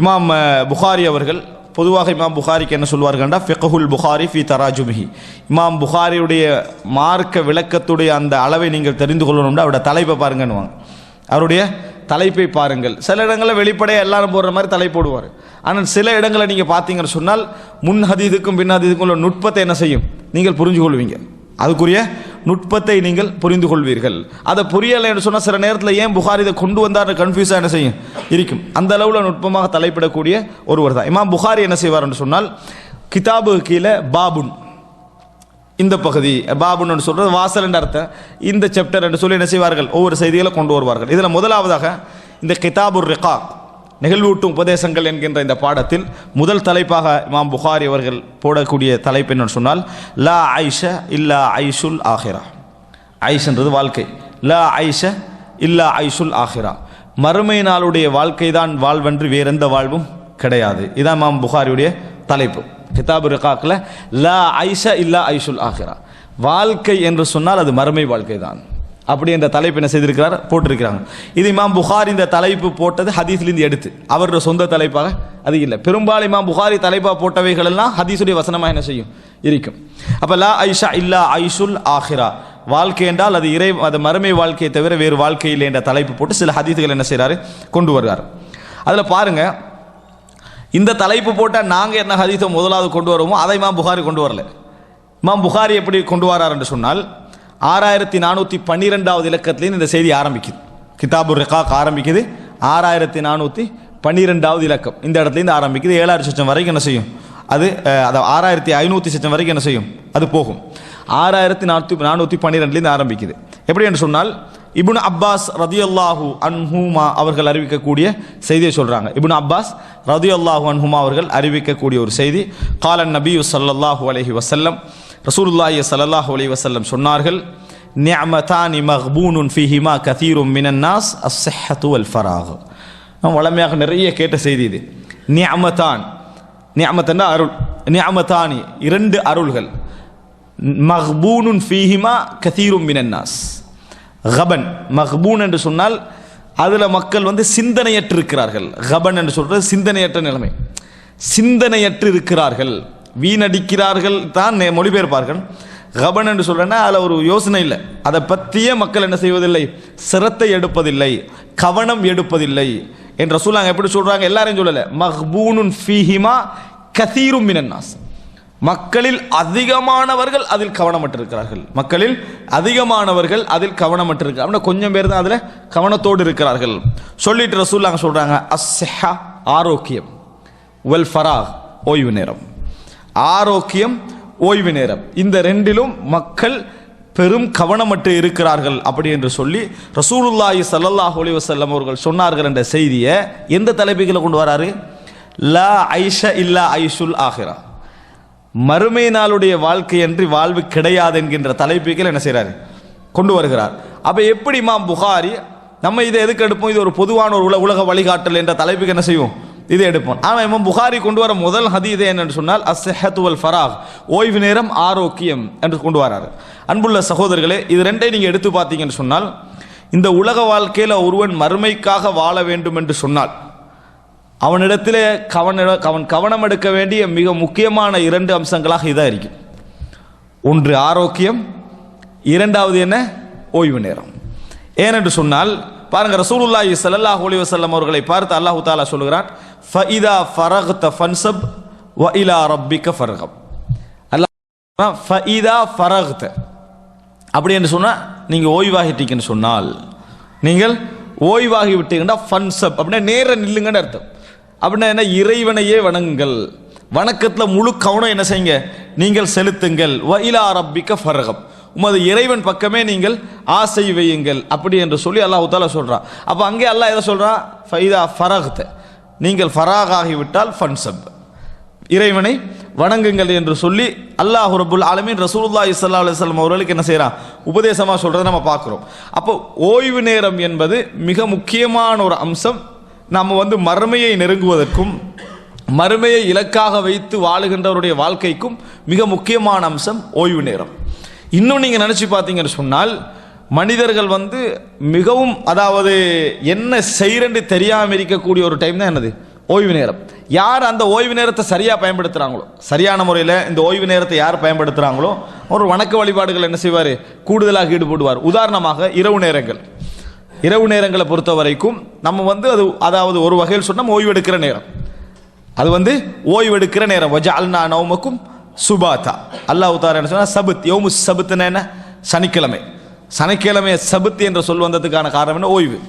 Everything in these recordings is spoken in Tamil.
இமாம் புகாரி அவர்கள் பொதுவாக இமாம் புகாரிக்கு என்ன சொல்வார்கள்டா ஃபிகஹுல் புகாரி ஃபி தராஜுமிஹி. இமாம் புகாரியுடைய மார்க்க விளக்கத்துடைய அந்த அளவை நீங்கள் தெரிந்து கொள்ளணும்னா அவருடைய தலைப்பை பாருங்கன்னுவாங்க. அவருடைய தலைப்பை பாருங்கள். சில இடங்களில் வெளிப்படையாக எல்லாரும் போடுற மாதிரி தலை போடுவார். ஆனால் சில இடங்களை நீங்கள் பார்த்தீங்கன்னு சொன்னால் முன் ஹதீதுக்கும் பின் ஹதீதுக்கும் உள்ள நுட்பத்தை என்ன செய்யும்? நீங்கள் புரிஞ்சு கொள்வீங்க அதுக்குரிய நுட்பத்தை நீங்கள் புரிந்து கொள்வீர்கள் அதை புரியலை என்று சொன்னால் சில நேரத்தில் ஏன் புகார் இதை கொண்டு வந்தார் கன்ஃபியூஸாக என்ன செய்யும்? இருக்கும். அந்த அளவில் நுட்பமாக தலைப்பிடக்கூடிய ஒருவர் தான். இமாம் புகாரி என்ன செய்வார் என்று சொன்னால் கிதாபு கீழே பாபுன். இந்த பகுதி பாபுன்னு சொல்கிறது வாசல் என்ற அர்த்தம். இந்த சாப்டர் என்று சொல்லி என்ன செய்வார்கள்? ஒவ்வொரு செய்திகளை கொண்டு வருவார்கள். இதில் முதலாவதாக இந்த கிதாபுர் ரிகாக். நிகழ்வூட்டும் உபதேசங்கள் என்கின்ற இந்த பாடத்தில் முதல் தலைப்பாக இமாம் புகாரி அவர்கள் போடக்கூடிய தலைப்பு என்னன்னு சொன்னால் லா ஐஷ இல்லா ஐஷுல் ஆஹிரா. ஐஷன்றது வாழ்க்கை. லா ஐஷ இல்லா ஐஷுல் ஆஹிரா. மறுமை நாளுடைய வாழ்க்கை தான் வாழ்வென்று வேறெந்த வாழ்வும் கிடையாது. இதான் இமாம் புகாரியுடைய தலைப்பு. கிதாபு ரிகாக்கில் லா ஐஷ இல்லா ஐஷுல் ஆஹிரா. வாழ்க்கை என்று சொன்னால் அது மறுமை வாழ்க்கை தான் அப்படி என்ற தலைப்பு என்ன செய்திருக்கிறார்? போட்டிருக்கிறாங்க. இது இமாம் புகாரி இந்த தலைப்பு போட்டது ஹதீஸ்லேருந்து எடுத்து. அவரோட சொந்த தலைப்பாக அது இல்லை. பெரும்பாலும் இமாம் புகாரி தலைப்பாக போட்டவைகள் எல்லாம் ஹதீஸுடைய வசனமாக என்ன செய்யும்? இருக்கும். அப்போ லா ஐஷா இல்லா ஐஷுல் ஆஹிரா. வாழ்க்கை என்றால் அது இறை அது மறுமை வாழ்க்கையை தவிர வேறு வாழ்க்கை இல்லை என்ற தலைப்பு போட்டு சில ஹதீஸுகள் என்ன செய்கிறாரு கொண்டு வருவார் அதில் பாருங்கள் இந்த தலைப்பு போட்டால் நாங்கள் என்ன ஹதீஸை முதலாவது கொண்டு வருவோமோ அதை இமாம் புகாரி கொண்டு வரல. இமாம் புகாரி எப்படி கொண்டு வரார் என்று சொன்னால் ஆறாயிரத்தி நானூற்றி பன்னிரெண்டாவது இலக்கத்துலேருந்து இந்த செய்தி ஆரம்பிக்குது. கிதாபு ரிகாக் ஆரம்பிக்குது. ஆறாயிரத்தி நானூற்றி பன்னிரெண்டாவது இலக்கம் இந்த இடத்துலேருந்து ஆரம்பிக்குது. ஏழாயிரம் சட்சம் வரைக்கும் என்ன செய்யும்? அது அதை ஆறாயிரத்தி ஐநூற்றி சச்சம் வரைக்கும் என்ன செய்யும்? அது போகும். ஆறாயிரத்தி நானூற்றி நானூற்றி பன்னிரெண்டுலேருந்து ஆரம்பிக்குது. எப்படி என்று சொன்னால் இபுன் அப்பாஸ் ரதியல்லாஹு அன்ஹுமா அவர்கள் அறிவிக்கக்கூடிய செய்தியை சொல்கிறாங்க இபுன் அப்பாஸ் ரதியல்லாஹு அன்ஹுமா அவர்கள் அறிவிக்கக்கூடிய ஒரு செய்தி காலன் நபி சல்லாஹூ அலஹி வசல்லம் ரசூலுல்லாஹி ஸல்லல்லாஹு அலி வசல்லம் சொன்னார்கள் நியமதானி மஹ்பூனுன் ஃபீஹிமா கதீரும் மினன்னாஸ் அஸ்ஸஹத்து அல் ஃபராக். வளமையாக நிறைய கேட்ட செய்தி இது. நியமதான் நியமத்தன்னா அருள். நியமதானி இரண்டு அருள்கள். மஹ்பூனுன் ஃபீஹிமா கதீரும் மினன்னாஸ் ஹபன் கபன். மஹ்பூன் என்று சொன்னால் அதில் மக்கள் வந்து சிந்தனையற்று இருக்கிறார்கள். கபன் என்று சொல்கிறது சிந்தனையற்ற நிலைமை. சிந்தனையற்று இருக்கிறார்கள். வீணடிக்கிறார்கள் தான் மொழிபெயர்ப்பார்கள். கபன் என்று சொல்கிறேன்னா அதில் ஒரு யோசனை இல்லை. அதை பற்றியே மக்கள் என்ன செய்வதில்லை? சிரத்தை எடுப்பதில்லை. கவனம் எடுப்பதில்லை. என்ற சொல்லாங்க எப்படி சொல்கிறாங்க எல்லாரையும் சொல்லலை. மஹ்பூனுன் ஃபீஹிமா கதீரும் மினன்னாஸ் மக்களில் அதிகமானவர்கள் அதில் கவனமற்றிருக்கிறார்கள். மக்களில் அதிகமானவர்கள் அதில் கவனமற்றிருக்கிறார் அப்படின்னா கொஞ்சம் பேர் தான் அதில் கவனத்தோடு இருக்கிறார்கள். சொல்லிட்டு ரசூல்லாங்க சொல்கிறாங்க அஸ்ஹா ஆரோக்கியம். வெல் ஃபராக் ஓய்வு நேரம். ஆரோக்கியம் ஓய்வு நேரம். இந்த ரெண்டிலும் மக்கள் பெரும் கவனமற்று இருக்கிறார்கள் அப்படி என்று சொல்லி ரசூலுல்லாஹி சல்லல்லாஹ் ஒலி வசல்லம் அவர்கள் சொன்னார்கள் என்ற செய்தியை எந்த தலைப்புகளை கொண்டு வராரு? லா ஐஷ இல்லா ஐஷுல் ஆஹிரா. மறுமை நாளுடைய வாழ்க்கை அன்றி வாழ்வு கிடையாது என்கின்ற தலைப்புகள் என்ன செய்கிறாரு கொண்டு வருகிறார். அப்போ எப்படி புகாரி நம்ம இதை எதுக்கு எடுப்போம்? இது ஒரு பொதுவான ஒரு உல- உலக வழிகாட்டல் என்ற தலைப்புக்கு என்ன செய்வோம்? இதை எடுப்போம். ஆனால் இமாம் புகாரி கொண்டு வர முதல் ஹதி இது என்னென்னு சொன்னால் அஸ்ஹத்து வல் ஃபராக் ஓய்வு நேரம் ஆரோக்கியம் என்று கொண்டு வராரு. அன்புள்ள சகோதரர்களே இது ரெண்டையும் நீங்கள் எடுத்து பார்த்தீங்கன்னு சொன்னால் இந்த உலக வாழ்க்கையில் ஒருவன் மறுமைக்காக வாழ வேண்டும் என்று சொன்னால் அவனிடத்திலே கவன அவன் கவனம் எடுக்க வேண்டிய மிக முக்கியமான இரண்டு அம்சங்களாக இதாக இருக்கும். ஒன்று ஆரோக்கியம். இரண்டாவது என்ன? ஓய்வு நேரம். ஏனென்று சொன்னால் பாருங்க ரசூலுல்லாஹி ஸல்லல்லாஹு அலைஹி வஸல்லம் அவர்களை பார்த்து அல்லாஹ் தாலா சொல்கிறான் ஃபஇதா ஃபரக்த ஃபன்சப் வ இலா ரப்பிக ஃபர்ஹப். அல்லாஹ் ஃபஇதா ஃபரக்த. அப்படி என்று சொன்னால் நீங்கள் ஓய்வாகிட்டீங்கன்னு சொன்னால் நீங்கள் ஓய்வாகி விட்டீங்கன்னா ஃபன்சப் அப்படின்னா நேர நில்லுங்கன்னு அர்த்தம். அப்படின்னா என்ன? இறைவனையே வணங்குங்கள். வணக்கத்தில் முழு கவனம் என்ன செய்யுங்க? நீங்கள் செலுத்துங்கள். வயிலா ரப்பிக்க ஃபரகம் உமது இறைவன் பக்கமே நீங்கள் ஆசை வையுங்கள். அப்படி என்று சொல்லி அல்லாஹ் தாலா சொல்கிறான் அப்போ அங்கே அல்லாஹ் எதை சொல்கிறான் ஃபைதா ஃபராகத் நீங்கள் ஃபராக் ஆகிவிட்டால் ஃபன்சப். இறைவனை வணங்குங்கள் என்று சொல்லி அல்லாஹ் ரபுல் ஆலமீன் ரசூல்லா இஸ்லா அலைஹி வஸல்லம் அவர்களுக்கு என்ன செய்கிறான் உபதேசமாக சொல்கிறத நம்ம பார்க்குறோம். அப்போ ஓய்வு நேரம் என்பது மிக முக்கியமான ஒரு அம்சம். நம்ம வந்து மறுமையை நெருங்குவதற்கும் மறுமையை இலக்காக வைத்து வாழுகின்றவருடைய வாழ்க்கைக்கும் மிக முக்கியமான அம்சம் ஓய்வு நேரம். இன்னும் நீங்கள் நினச்சி பார்த்தீங்கன்னு சொன்னால் மனிதர்கள் வந்து மிகவும் அதாவது என்ன செய்கிறன்னு தெரியாமல் இருக்கக்கூடிய ஒரு டைம் தான் என்னது? ஓய்வு நேரம். யார் அந்த ஓய்வு நேரத்தை சரியாக பயன்படுத்துகிறாங்களோ சரியான முறையில் இந்த ஓய்வு நேரத்தை யார் பயன்படுத்துகிறாங்களோ ஒரு வணக்க வழிபாடுகள் என்ன செய்வார்? கூடுதலாக ஈடுபடுவார். உதாரணமாக இரவு நேரங்கள். இரவு நேரங்களை பொறுத்த வரைக்கும் நம்ம வந்து அது அதாவது ஒரு வகையில் சொன்னால் ஓய்வெடுக்கிற நேரம். அது வந்து ஓய்வு எடுக்கிற நேரம். வஜால்னா நவமக்கும் சுபாத்தா. அல்லாஹ் தாரா என்ன சொன்னால் சபுத் யோமு சபுத்துனா என்ன? சனிக்கிழமை. சனிக்கிழமையை சபுத் என்ற சொல் வந்ததுக்கான காரணம் என்ன? ஓய்வு.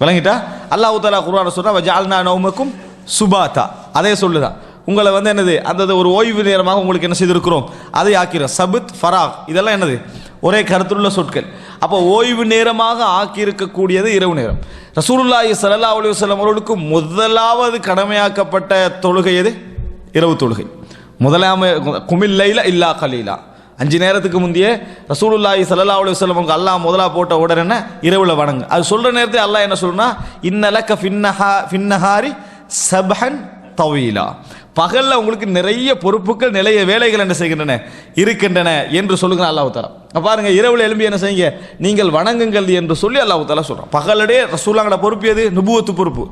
விளங்கிட்டா? அல்லாஹ் தாலா குருவான சொல்கிறா ஜால்னா நோமுக்கும் சுபாத்தா. அதே சொல்லுதான். உங்களை வந்து என்னது? அந்த ஒரு ஓய்வு நேரமாக உங்களுக்கு என்ன செய்திருக்கிறோம்? அதை ஆக்கிறோம் சபுத் ஃபராக். இதெல்லாம் என்னது? ஒரே கருத்துள்ள சொற்கள். அப்போ ஓய்வு நேரமாக ஆக்கியிருக்கக்கூடியது இரவு நேரம். ரசூலுல்லாஹி சல்லா அலி வல்லம் அவர்களுக்கு முதலாவது கடமையாக்கப்பட்ட தொழுகை எது? இரவு தொழுகை. முதலாம குமில்லைல இல்லா கலீலா. அஞ்சு நேரத்துக்கு முந்தைய ரசூலுல்லாஹி சல்லா அலி வல்லமுக்கு அல்லாஹ் முதலா போட்ட உடனே இரவில் வணங்கு. அது சொல்கிற நேரத்தை அல்லாஹ் என்ன சொல்றா இன்னலக்க ஃபின்னஹா ஃபின்னஹாரி சபஹன் தவீலா. பகல்ல உங்களுக்கு நிறைய பொறுப்புகள் நிறைய வேலைகள் என்ன செய்கின்றன இருக்கின்றன என்று சொல்லுங்க அல்லாஹ் தாலா பாருங்க இரவுல எழும்பி என்ன செய்யுங்க? நீங்கள் வணங்குங்கள் என்று சொல்லி அல்லாஹ் தாலா சொல்றான். பகலடே ரசூலாங்கட பொறுப்பு எது? நுபுவத்து பொறுப்பு.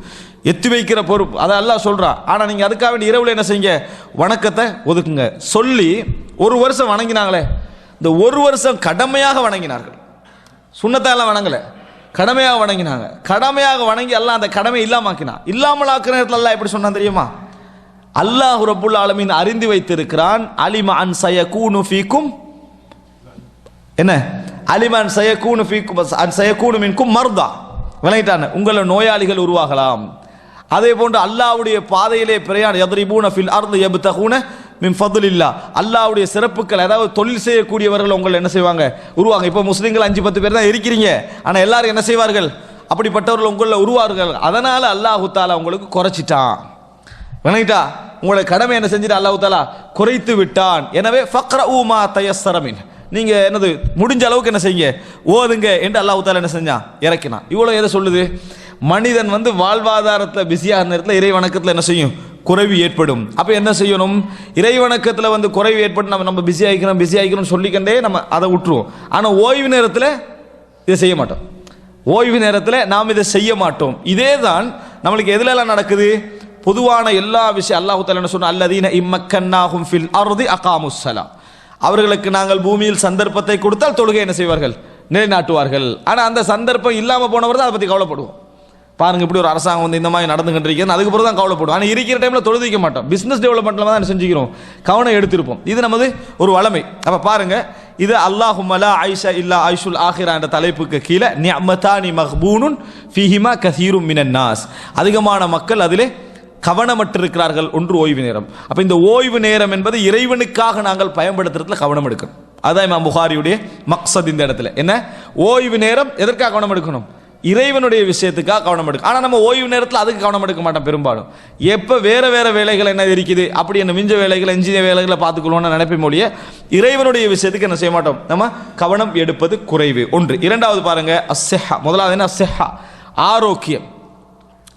எத்தி வைக்கிற பொறுப்பு. அதை அல்லாஹ் சொல்றான் ஆனா நீங்க அதுக்காக வேண்டி இரவுல என்ன செய்யுங்க? வணக்கத்தை ஒதுக்குங்க. சொல்லி ஒரு வருஷம் வணங்கினாங்களே இந்த ஒரு வருஷம் கடமையாக வணங்கினார்கள். சுண்ணத்தாலாம் வணங்கல. கடமையாக வணங்கினாங்க. கடமையாக வணங்கி எல்லாம் அந்த கடமை இல்லாமக்கினான் இல்லாமல் ஆக்குற நேரத்தில் எல்லாம் எப்படி சொன்னான் தெரியுமா? அல்லாஹ் ரபுல் ஆலமீன் அறிந்து வைத்திருக்கிறான். அலிம அன் சயகூனு ஃபீக்கும் என்ன? அலிமான் சயகூனு ஃபீக்கும் அன் சயகூனு மின்கும் மர்தா. விளங்கிட்டான உங்களை நோயாளிகள் உருவாகலாம். அதே போன்று அல்லாவுடைய பாதையிலே பிரயாணம் எதிரிபூன ஃபில் அர்ந்து யப்தகூன மின் ஃபதுலில்லா. அல்லாவுடைய சிறப்புகள் அதாவது தொழில் செய்யக்கூடியவர்கள் உங்களை என்ன செய்வாங்க? உருவாங்க. இப்போ முஸ்லீம்கள் அஞ்சு பத்து பேர் தான் இருக்கிறீங்க. ஆனால் எல்லாரும் என்ன செய்வார்கள்? அப்படிப்பட்டவர்கள் உங்களில் உருவார்கள். அதனால் அல்லாஹு தாலா உங்களுக்கு குறைச்சிட்டான். விளங்கிட்டா? உங்களை கடமை என்ன செஞ்சுட்டு அல்லாஹு தாலா குறைத்து விட்டான். எனவே ஃபக்ர ஊமா தயசரமின் நீங்க என்னது முடிஞ்ச அளவுக்கு என்ன செய்யுங்க? ஓதுங்க என்று அல்லாஹு தாலா என்ன செஞ்சான்? இறக்கினான். இவ்வளோ எதை சொல்லுது? மனிதன் வந்து வாழ்வாதாரத்தில் பிஸியாக நேரத்தில் இறை வணக்கத்தில் என்ன செய்யும்? குறைவு ஏற்படும். அப்போ என்ன செய்யணும்? இறை வணக்கத்தில் வந்து குறைவு ஏற்பட்டு நம்ம நம்ம பிஸி ஆகிக்கிறோம் பிஸி ஆகிக்கிறோம் சொல்லிக்கண்டே நம்ம அதை விட்டுருவோம். ஆனால் ஓய்வு நேரத்தில் இதை செய்ய மாட்டோம். ஓய்வு நேரத்தில் நாம் இதை செய்ய மாட்டோம். இதே தான் நம்மளுக்கு எதுலெல்லாம் நடக்குது? பொதுவான எல்லா விஷயம் அல்லாஹு என்ன சொன்ன அல்லதீன இம்மக்கன்னாகும் ஃபில் அர்தி அகாமுஸ்ஸலா அவர்களுக்கு நாங்கள் பூமியில் சந்தர்ப்பத்தை கொடுத்தால் தொழுகை என்ன செய்வார்கள்? நிலைநாட்டுவார்கள். ஆனால் அந்த சந்தர்ப்பம் இல்லாமல் போனவர் தான் அதை பற்றி கவலைப்படுவோம். பாருங்க இப்படி ஒரு அரசாங்கம் வந்து இந்த மாதிரி நடந்துகிட்டு இருக்கிறது அதுக்கு பிறகு தான் கவலைப்படுவோம். ஆனால் இருக்கிற டைமில் தொழுதிக்க மாட்டோம். பிஸ்னஸ் டெவலப்மெண்ட்டில் தான் செஞ்சுக்கிறோம்? கவனம் எடுத்திருப்போம். இது நமது ஒரு வளமை. அப்போ பாருங்க இது அல்லாஹுமலா ஐஷா இல்லா ஐஷுல் ஆஹிரா என்ற தலைப்புக்கு கீழே நியமதானி மஹ்பூனுன் ஃபிஹிமா கசீரும் மினன் நாஸ். அதிகமான மக்கள் அதிலே கவனமற்றிருக்கிறார்கள் ஒன்று ஓய்வு நேரம். அப்போ இந்த ஓய்வு நேரம் என்பது இறைவனுக்காக நாங்கள் பயன்படுத்துறதுல கவனம் எடுக்கணும். அதான் இமாம் புகாரியுடைய மக்சத் இந்த இடத்துல. என்ன? ஓய்வு நேரம் எதற்காக கவனம் எடுக்கணும்? இறைவனுடைய விஷயத்துக்காக கவனம் எடுக்கும் ஆனால் நம்ம ஓய்வு நேரத்தில் அதுக்கு கவனம் எடுக்க மாட்டோம் பெரும்பாலும். எப்போ வேறு வேறு வேலைகள் என்ன இருக்குது? அப்படி என்ன மிஞ்ச வேலைகளை இன்ஜினியர் வேலைகளை பார்த்துக்கொள்வோம்னு நினைப்ப மொழிய இறைவனுடைய விஷயத்துக்கு என்ன செய்ய மாட்டோம்? நம்ம கவனம் எடுப்பது குறைவு. ஒன்று. இரண்டாவது பாருங்க அஸ்ஸெஹா முதலாவது என்ன? அசெஹா ஆரோக்கியம்.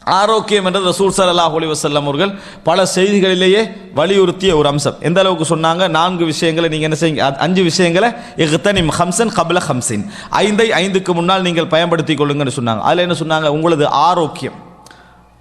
ஆரோக்கியம் என்றது ரசூல் ஸல்லல்லாஹு அலைஹி வஸல்லம் அவர்கள் பல செய்திகளிலேயே வலியுறுத்திய ஒரு அம்சம். எந்த அளவுக்கு சொன்னாங்க? நான்கு விஷயங்களை நீங்கள் என்ன செய்யுங்க? அஞ்சு விஷயங்களை இஹ்தனிம் ஹம்சன் கபல ஹம்சின் ஐந்தை ஐந்துக்கு முன்னால் நீங்கள் பயன்படுத்திக் கொள்ளுங்கன்னு சொன்னாங்க. அதில் என்ன சொன்னாங்க? உங்களது ஆரோக்கியம்.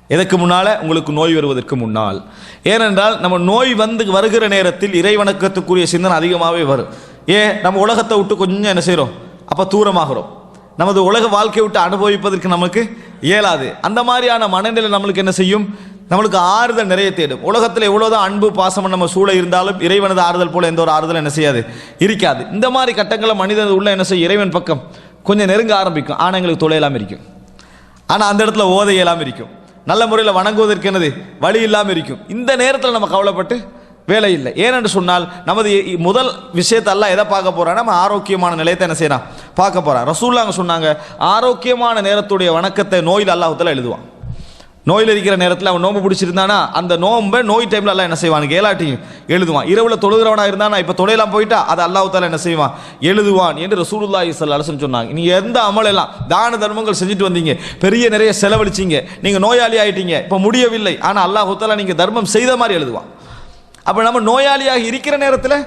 எதற்கு முன்னால்? உங்களுக்கு நோய் வருவதற்கு முன்னால். ஏனென்றால் நம்ம நோய் வந்து வருகிற நேரத்தில் இறைவணக்கத்துக்குரிய சிந்தனை அதிகமாகவே வரும். ஏன்? நம்ம உலகத்தை விட்டு கொஞ்சம் என்ன செய்கிறோம் அப்போ தூரமாகிறோம். நமது உலக வாழ்க்கையை விட்டு அனுபவிப்பதற்கு நமக்கு இயலாது. அந்த மாதிரியான மனநிலை நம்மளுக்கு என்ன செய்யும்? நம்மளுக்கு ஆறுதல் நிறைய தேடும். உலகத்தில் எவ்வளோதான் அன்பு பாசம் நம்ம சூழ இருந்தாலும் இறைவனது ஆறுதல் போல எந்த ஒரு ஆறுதலும் என்ன செய்யாது? இருக்காது. இந்த மாதிரி கட்டங்களில் மனிதன் உள்ள என்ன செய்யும்? இறைவன் பக்கம் கொஞ்சம் நெருங்க ஆரம்பிக்கும். ஆனால் எங்களுக்கு இல்லாமல் இருக்கும். ஆனால் அந்த இடத்துல ஓதை இயலாமல் இருக்கும். நல்ல முறையில் வணங்குவதற்கு என்னது? வழி இல்லாமல் இருக்கும். இந்த நேரத்தில் நம்ம கவலைப்பட்டு வேலை இல்லை ஏனென்று சொன்னால் நமது முதல் விஷயத்தை எல்லாம் எதை பார்க்க போறோம் நம்ம ஆரோக்கியமான நிலையத்தை என்ன செய்யறான்? பார்க்க போறான். ரசூல்லாங்க சொன்னாங்க ஆரோக்கியமான நேரத்துடைய வணக்கத்தை நோயில் அல்லாஹத்தில் எழுதுவான். நோயில் இருக்கிற நேரத்தில் அவன் நோம்பு பிடிச்சிருந்தானா அந்த நோம்பை நோய் டைம்ல எல்லாம் என்ன செய்வான்? ஏலாட்டியும் எழுதுவான். இரவில் தொழுகிறவனாக இருந்தானா இப்போ தொலைலாம் போயிட்டா அது அல்லாஹ் என்ன செய்வான்? எழுதுவான் என்று ரசூலுல்லா இசல் அலசன் சொன்னாங்க. நீங்கள் எந்த அமலெல்லாம் தான தர்மங்கள் செஞ்சுட்டு வந்தீங்க பெரிய நிறைய செலவழிச்சீங்க நீங்கள் நோயாளி ஆயிட்டீங்க இப்போ முடியவில்லை ஆனால் அல்லாஹ் நீங்கள் தர்மம் செய்த மாதிரி எழுதுவான். அப்ப நம்ம நோயாளியாக இருக்கிற நேரத்தில்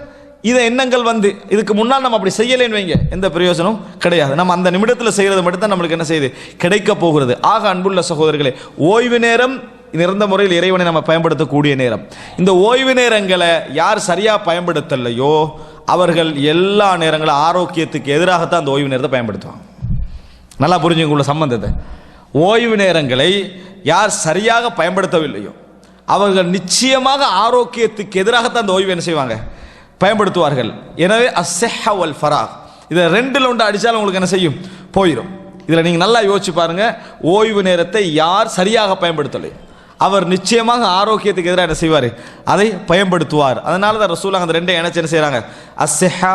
இதை எண்ணங்கள் வந்து இதுக்கு முன்னால் நம்ம அப்படி செய்யலைன்னு வைங்க. எந்த பிரயோஜனம் கிடையாது. நம்ம அந்த நிமிடத்தில் செய்கிறது மட்டும்தான் நம்மளுக்கு என்ன செய்யுது? கிடைக்க போகிறது. ஆக அன்புள்ள சகோதரர்களே ஓய்வு நேரம் நிறந்த முறையில் இறைவனை நம்ம பயன்படுத்தக்கூடிய நேரம். இந்த ஓய்வு நேரங்களை யார் சரியாக பயன்படுத்தலையோ அவர்கள் எல்லா நேரங்களும் ஆரோக்கியத்துக்கு எதிராகத்தான் அந்த ஓய்வு நேரத்தை பயன்படுத்துவாங்க. நல்லா புரிஞ்சுங்க உள்ள சம்பந்தத்தை. ஓய்வு நேரங்களை யார் சரியாக பயன்படுத்தவில்லையோ அவர்கள் நிச்சயமாக ஆரோக்கியத்துக்கு எதிராகத்தான் அந்த ஓய்வு என்ன செய்வாங்க? பயன்படுத்துவார்கள். எனவே அஸ்ஸெஹ வல் ஃபராக் இதை ரெண்டில் ஒன்று அடித்தாலும் உங்களுக்கு என்ன செய்யும்? போயிடும் இதில் நீங்கள் நல்லா யோசிச்சு பாருங்கள் ஓய்வு நேரத்தை யார் சரியாக பயன்படுத்தலை? அவர் நிச்சயமாக ஆரோக்கியத்துக்கு எதிராக என்ன செய்வார்? அதை பயன்படுத்துவார். அதனால தான் ரசூலாங்க அந்த ரெண்டை இணைச்சு என்ன செய்கிறாங்க அசெஹா